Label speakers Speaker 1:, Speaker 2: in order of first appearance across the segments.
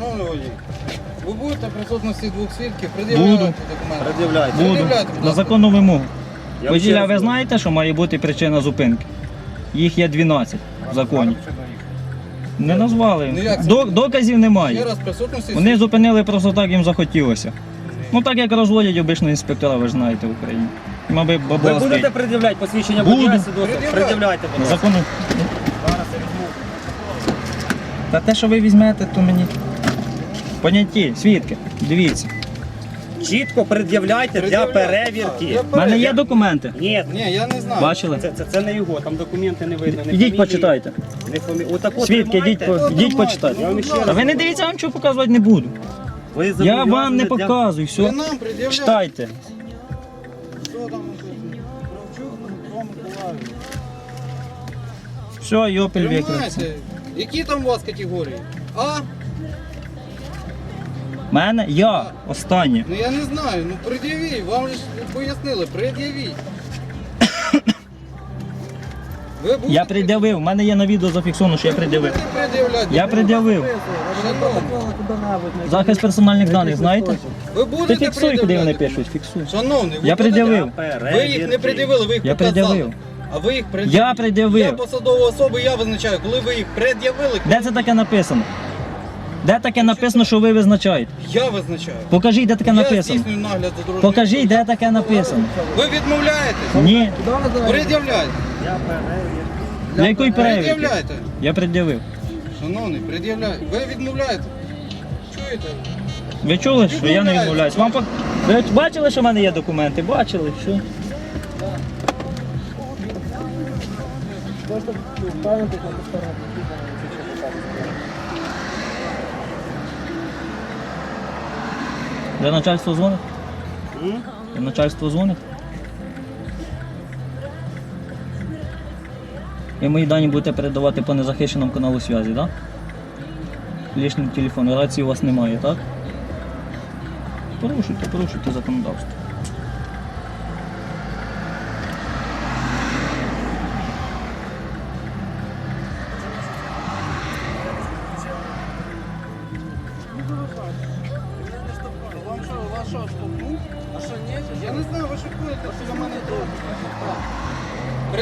Speaker 1: Шановний водій, ви будете в присутності двох свідків пред'являти документи?
Speaker 2: Пред'являйте.
Speaker 3: Буду.
Speaker 1: Пред'являйте, будь
Speaker 3: На
Speaker 1: ласка.
Speaker 3: законну вимогу.
Speaker 2: Я вам
Speaker 3: Воділя,
Speaker 2: раз
Speaker 3: ви знаєте, що має бути причина зупинки? Їх є 12 в законі. Не назвали.
Speaker 1: Ну, як це?
Speaker 3: До- доказів
Speaker 1: Ще
Speaker 3: немає.
Speaker 1: раз в присутності
Speaker 3: Вони зупинили просто так, їм захотілося. Ну так як розводять обично інспектора, ви ж знаєте в Україні. Мабуть,
Speaker 2: Ви
Speaker 3: бабла
Speaker 2: будете
Speaker 3: стоїть.
Speaker 2: пред'являти посвідчення
Speaker 3: Буду.
Speaker 2: водія свідоцтво?
Speaker 1: Пред'являйте.
Speaker 2: Пред'являйте, будь ласка.
Speaker 3: законну.
Speaker 2: Зараз я візьму.
Speaker 3: Та те, що ви візьмете, то мені. Поняті, свідки, дивіться.
Speaker 2: Чітко пред'являйте для
Speaker 1: Пред'являйте.
Speaker 2: перевірки.
Speaker 3: У мене є документи.
Speaker 2: Ні,
Speaker 1: Ні, я не знаю.
Speaker 3: Бачили?
Speaker 2: це, це, це не його, там документи не видно. не
Speaker 3: Ідіть
Speaker 2: фамілії,
Speaker 3: почитайте.
Speaker 2: Не фамі... Отако
Speaker 3: Свідки,
Speaker 2: тримайте.
Speaker 3: ідіть, по- ідіть почитайте.
Speaker 2: Я вам ще
Speaker 3: А ви не дивіться, я вам нічого показувати не буду.
Speaker 2: Ви
Speaker 3: Я вам не
Speaker 2: для-
Speaker 3: показую,
Speaker 1: Ви
Speaker 3: все.
Speaker 1: нам пред'являєте.
Speaker 3: Читайте.
Speaker 1: Що там? Кравчук Дмитро Миколаївич.
Speaker 3: Все, йопель викрився.
Speaker 1: Тримайте. Які там у вас категорії? А?
Speaker 3: Мене я останнє.
Speaker 1: Ну я не знаю, ну пред'явіть, вам ж пояснили, пред'явіть. Ви будете
Speaker 3: Я пред'явив, у мене є на відео зафіксовано, що я пред'явив.
Speaker 1: будете пред'являти?
Speaker 3: Я пред'явив.
Speaker 1: Шановний,
Speaker 3: Захист персональних даних, знаєте?
Speaker 1: ви
Speaker 3: Ти
Speaker 1: будете
Speaker 3: фіксуй, куди вони
Speaker 1: пред'являти?
Speaker 3: пишуть, фіксуй.
Speaker 1: Шановний, ви
Speaker 3: Я
Speaker 1: будете-
Speaker 3: пред'явив.
Speaker 1: Ви їх не пред'явили, ви їх
Speaker 3: Я
Speaker 1: показали.
Speaker 3: пред'явив.
Speaker 1: А ви їх
Speaker 3: Я
Speaker 1: пред'явили. Я
Speaker 3: пред'явив.
Speaker 1: посадова особа, я визначаю, коли ви їх пред'явили,
Speaker 3: Де це таке написано? Де таке написано, що ви визначаєте?
Speaker 1: я визначаю.
Speaker 3: Покажіть, де таке
Speaker 1: Я
Speaker 3: написано.
Speaker 1: здійснюю нагляд за дорожнім
Speaker 3: Покажіть, де таке написано.
Speaker 1: Ви відмовляєтесь?
Speaker 3: Ні.
Speaker 1: Пред'являйте.
Speaker 3: Для якої перевірки?
Speaker 1: Пред'являйте.
Speaker 3: Я пред'явив.
Speaker 1: Шановний, пред'являйте. Ви відмовляєте. Чуєте?
Speaker 3: Ви чули, що я не відмовляюсь? Вам пок... Ви бачили, що в мене є документи? Бачили, що? Де начальство дзвонить?
Speaker 2: М?
Speaker 3: Де начальство дзвонить? І мої дані будете передавати по незахищеному каналу зв'язі, так? Да? Лишній телефон, рації у вас немає, так? Порушуйте, порушуйте законодавство.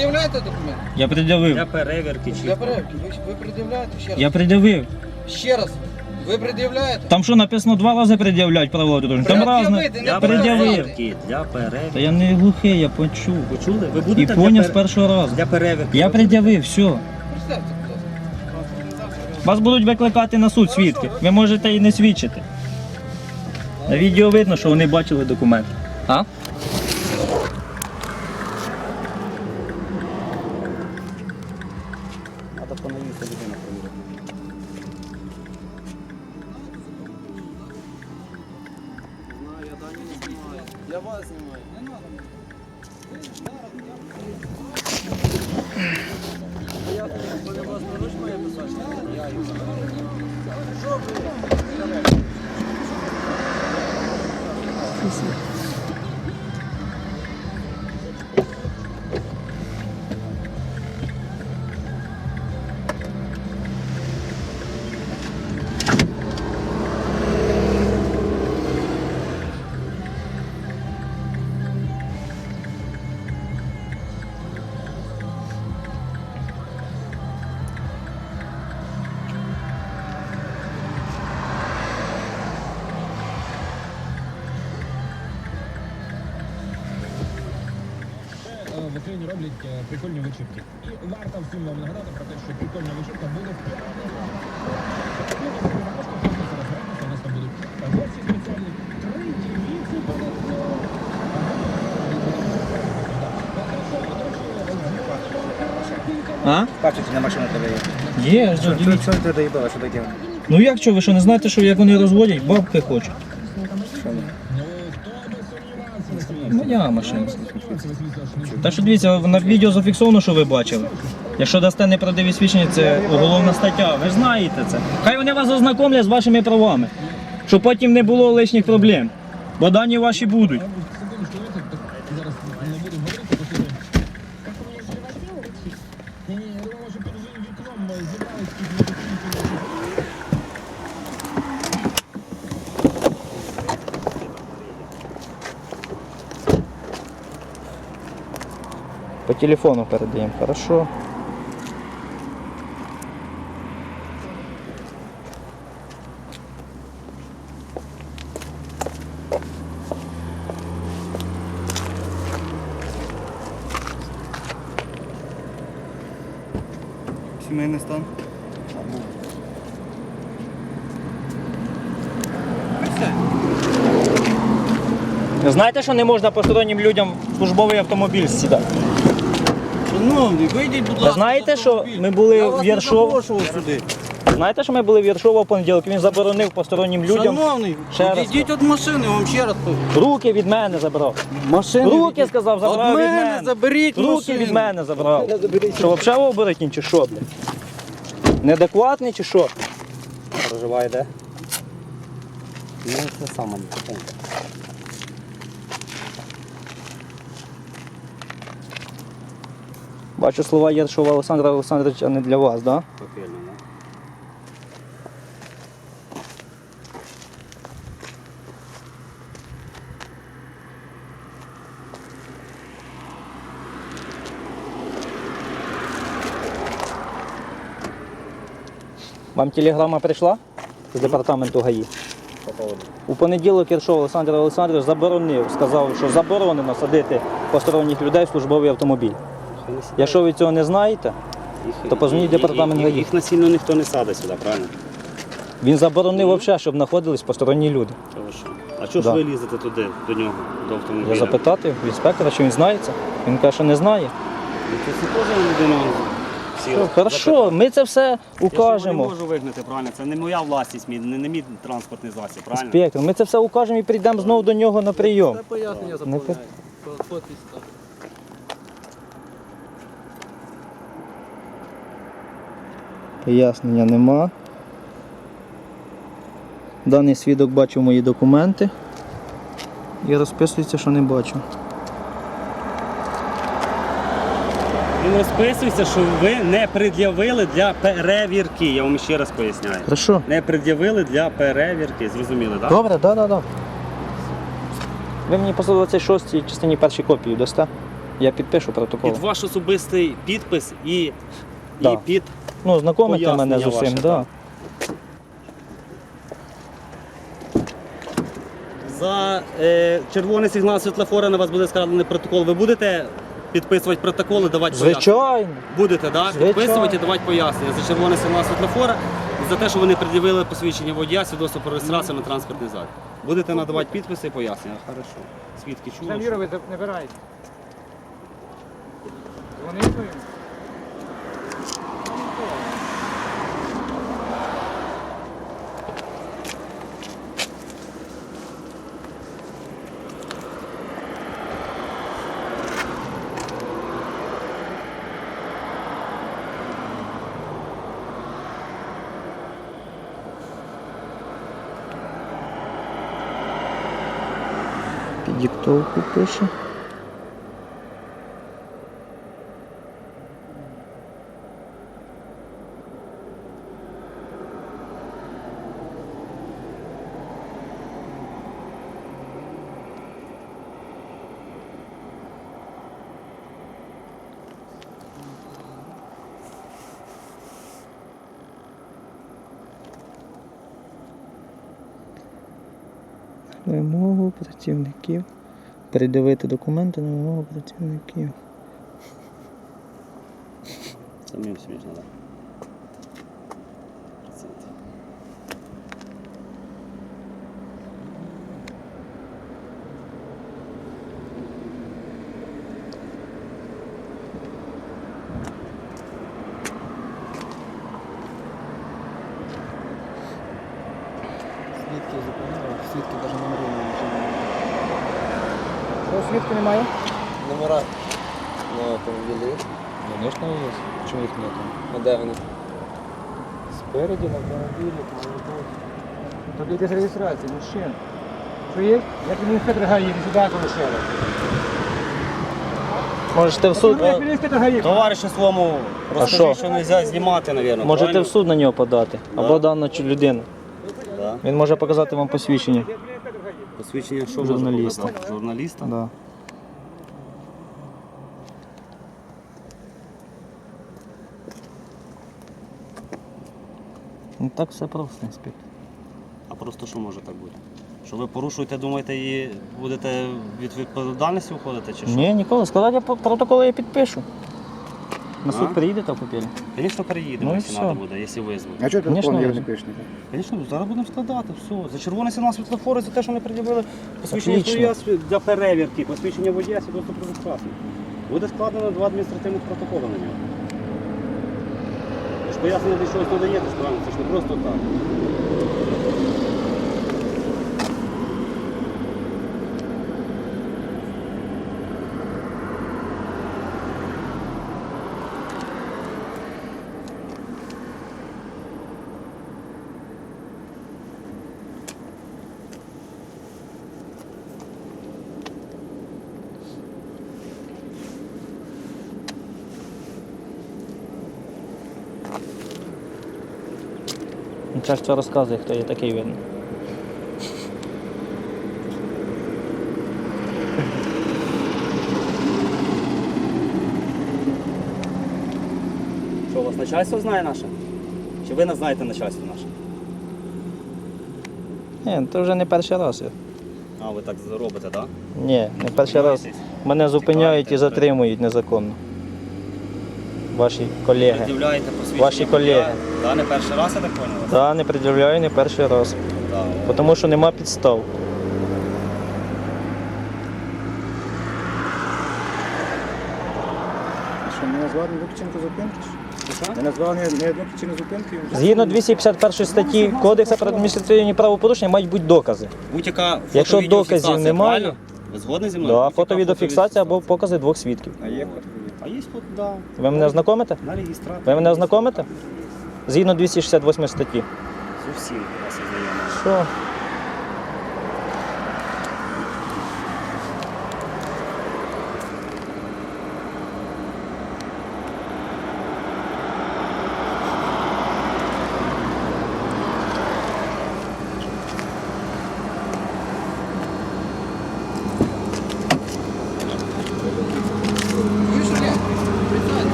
Speaker 1: Пред'являєте документ?
Speaker 3: Я пред'явив.
Speaker 2: Для перевірки
Speaker 1: Для
Speaker 2: чітко.
Speaker 1: перевірки. Ви, ви пред'являєте ще раз?
Speaker 3: Я пред'явив.
Speaker 1: Ще раз. Ви пред'являєте?
Speaker 3: Там що написано два рази пред'являють правила дорожні. Там разне.
Speaker 1: Пред'явити, не
Speaker 2: Для
Speaker 3: пред'явив.
Speaker 2: перевірки. Для
Speaker 3: Та
Speaker 2: перевірки.
Speaker 3: я не глухий, я почув.
Speaker 2: Ви чули? Ви
Speaker 3: І
Speaker 2: будете
Speaker 3: поняв
Speaker 2: для,
Speaker 3: з
Speaker 2: пер-
Speaker 3: першого разу.
Speaker 2: для перевірки.
Speaker 3: Я пред'явив, все.
Speaker 1: Представте, будь ласка.
Speaker 3: Вас будуть викликати на суд свідки. Ви можете і не свідчити. На відео видно, що вони бачили документ. А?
Speaker 2: Треба
Speaker 1: я вас знімаю. Не надо. Ви зараз, я... Тобі вас поруч моє? Я їх ви?
Speaker 4: Е, Україні роблять е, прикольні вечірки. І варто всім вам нагадати про те, що прикольна вечірка буде в п'ятницю. Ну, у нас там будуть гості спеціальні, третій віці додатково.
Speaker 3: А?
Speaker 2: Папчик на машину тебе є.
Speaker 3: Є, ж, дивіться.
Speaker 2: Що ти доїбала, що таке?
Speaker 3: Ну як що, ви що не знаєте, що як вони розводять, бабки хочуть. Моя машина. Так що дивіться, на відео зафіксовано, що ви бачили. Якщо дасте неправдиві свідчення, це уголовна стаття. Ви знаєте це. Хай вони вас ознакомлять з вашими правами, щоб потім не було лишніх проблем. Бо дані ваші будуть. телефону передаємо, хорошо.
Speaker 2: Сімейний стан.
Speaker 3: Знаєте, що не можна постороннім людям в службовий автомобіль сідати?
Speaker 1: Шановний, вийдіть, будь
Speaker 3: Ви
Speaker 1: ласка.
Speaker 3: знаєте, що ми були в
Speaker 1: не сюди.
Speaker 3: Знаєте, що ми були в Єршова в понеділок, він заборонив постороннім людям.
Speaker 1: Шановний,
Speaker 3: Ще раз
Speaker 1: відійдіть від машини, вам ще раз кажу.
Speaker 3: Руки від мене забрав.
Speaker 1: Машини
Speaker 3: Руки сказав, забрав від
Speaker 1: мене
Speaker 3: мене.
Speaker 1: заберіть
Speaker 3: Руки
Speaker 1: машину.
Speaker 3: від мене забрав. Що, взагалі оборотні чи що, блядь? Неадекватний чи що?
Speaker 2: Проживає де? Ну, це саме.
Speaker 3: Бачу слова Єршова Олександра Олександровича не для вас, да?
Speaker 2: Да?
Speaker 3: Вам телеграма прийшла з департаменту ГАІ? У понеділок Єршов Олександр Олександрович заборонив, сказав, що заборонено садити посторонніх людей в службовий автомобіль. Якщо ви цього не знаєте,
Speaker 2: Їх-
Speaker 3: То позвоніть
Speaker 2: їх-
Speaker 3: департамент
Speaker 2: їх-
Speaker 3: ГАІ.
Speaker 2: Їх насильно ніхто не садить сюди, правильно?
Speaker 3: він заборонив взагалі, щоб знаходились посторонні люди.
Speaker 2: Що? А чого
Speaker 3: Да.
Speaker 2: ж ви лізете туди, до нього, до автомобіля?
Speaker 3: Я запитати в інспектора, чи він знається. Він каже, що не знає.
Speaker 2: Ну, це теж людина сіла.
Speaker 3: Все, Хорошо, ми це все
Speaker 2: Я ж його
Speaker 3: укажемо.
Speaker 2: не можу вигнати, правильно? Це не моя власність, мій- не, не мій транспортний засіб, правильно?
Speaker 3: Інспектор, ми це все укажемо і прийдемо знову до нього на прийом.
Speaker 1: Це пояснення
Speaker 3: Не
Speaker 1: заповняють. Подпись там.
Speaker 3: Пояснення нема. Даний свідок бачив мої документи і розписується, що не бачив.
Speaker 2: Він розписується, що ви не пред'явили для перевірки. Я вам ще раз поясняю.
Speaker 3: Хорошо?
Speaker 2: Не пред'явили для перевірки, зрозуміли, так?
Speaker 3: Добре, так, так, так. Ви мені по 126 частині першій копію дасте. Я підпишу протокол.
Speaker 2: Під ваш особистий підпис і,
Speaker 3: Да.
Speaker 2: і під
Speaker 3: Ну, знайомите мене з
Speaker 2: Пояснення
Speaker 3: усім,
Speaker 2: ваше,
Speaker 3: да.
Speaker 2: за е, червоний сигнал світлофора на вас буде складений протокол. Ви будете підписувати протокол і давати пояснення?
Speaker 3: Звичайно.
Speaker 2: Будете, да?
Speaker 3: Звичайно.
Speaker 2: Підписувати і давати пояснення за червоний сигнал світлофора і за те, що ви не пред'явили посвідчення водія, свідоцтво про реєстрацію на транспортний засіб. Будете надавати підписи і пояснення. Хорошо. Свідки чули? що-
Speaker 5: Заміру ви набираєте. Дзвонити йому?
Speaker 3: Під диктовку пише. Вимогу працівників. Передивити документи на вимогу працівників.
Speaker 2: Самим смішно, так.
Speaker 1: Свідки заповняють, свідки навіть номери не можуть.
Speaker 3: Що, свідки немає?
Speaker 1: Номера на автомобілі.
Speaker 3: Звісно, є. Чому їх немає?
Speaker 1: А де вони?
Speaker 3: Спереді на автомобілі,
Speaker 5: йде з реєстрації, мужчин. Що є? Як він ГАІ, він сюди полишили.
Speaker 3: Можете в суд.
Speaker 5: Як він?
Speaker 2: Товаришу своєму
Speaker 3: що?
Speaker 2: розкажи, що не можна знімати, мабуть.
Speaker 3: Можете в суд на нього подати. Або дану чи людину.
Speaker 2: Да.
Speaker 3: Він може показати вам посвідчення.
Speaker 2: Посвідчення що
Speaker 3: Журналіста.
Speaker 2: можна показати? Журналіста?
Speaker 3: Да. Ну так все просто, інспектор.
Speaker 2: А просто що може так бути? Що ви порушуєте, думаєте, і будете від відповідальності виходити чи що?
Speaker 3: Ні, ніколи. Складати я по- протокол я підпишу. На суд
Speaker 2: А?
Speaker 3: приїдете в?
Speaker 2: Звісно, переїдемо,
Speaker 3: Ну і
Speaker 2: якщо
Speaker 3: все.
Speaker 2: треба буде, якщо визвуть.
Speaker 5: А чого ти
Speaker 3: Конечно,
Speaker 5: телефон
Speaker 3: я
Speaker 5: не пишеш?
Speaker 2: Звісно, зараз будемо складати, все. За червоний сигнал світлофори, за те, що не пред'явили посвідчення
Speaker 3: Отлично.
Speaker 2: водія сві- для перевірки, посвідчення водія свідоцтво про. Буде складено два адміністративних протоколи на нього. Пояснення для чогось надаєте, ж правильно, це ж не просто так.
Speaker 3: Начальство розказує, хто є такий видно.
Speaker 2: Що, у вас начальство знає наше? Чи ви не знаєте начальство наше?
Speaker 3: Ні, це вже не перший раз.
Speaker 2: А, ви так робите, так?
Speaker 3: Ні, не перший раз. Мене зупиняють і затримують незаконно. Ваші колеги.
Speaker 2: Пред'являєте посвідчення
Speaker 3: Ваші
Speaker 2: водія?
Speaker 3: колеги.
Speaker 2: Да, не перший раз, я так поняв? вас?
Speaker 3: Так, не пред'являю не перший раз.
Speaker 2: Да.
Speaker 3: Тому що нема підстав.
Speaker 5: Що, не назвали ні одну причину зупинки?
Speaker 2: Що?
Speaker 5: Не назвали ні ні одну причину зупинки?
Speaker 3: Згідно 251 статті Кодексу про адміністративні правопорушення мають бути докази.
Speaker 2: Будь-яка
Speaker 3: Якщо доказів немає-
Speaker 2: правильно? Ви згодні зі мною?
Speaker 3: Да,
Speaker 2: Будь-яка
Speaker 3: фото-відеофіксація або покази двох свідків.
Speaker 5: А є фото?
Speaker 2: А є фото, да.
Speaker 3: Ви мене ознакомите?
Speaker 2: На реєстраторі.
Speaker 3: Ви мене ознакомите? Згідно 268 статті.
Speaker 2: З усім вас ознайомлю.
Speaker 3: Що?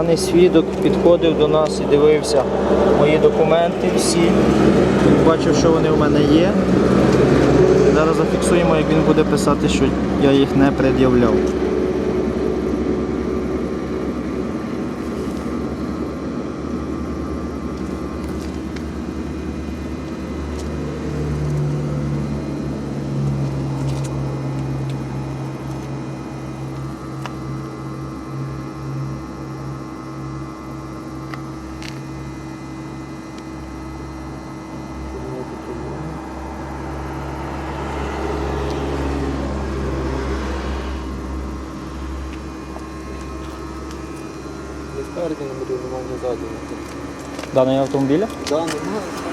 Speaker 3: Даний свідок підходив до нас і дивився мої документи всі. Бачив, що вони в мене є. Зараз зафіксуємо, як він буде писати, що я їх не пред'являв.
Speaker 1: Не спереді номерів, немає ні ззаді.
Speaker 3: Даний автомобіля?
Speaker 1: Да, немає.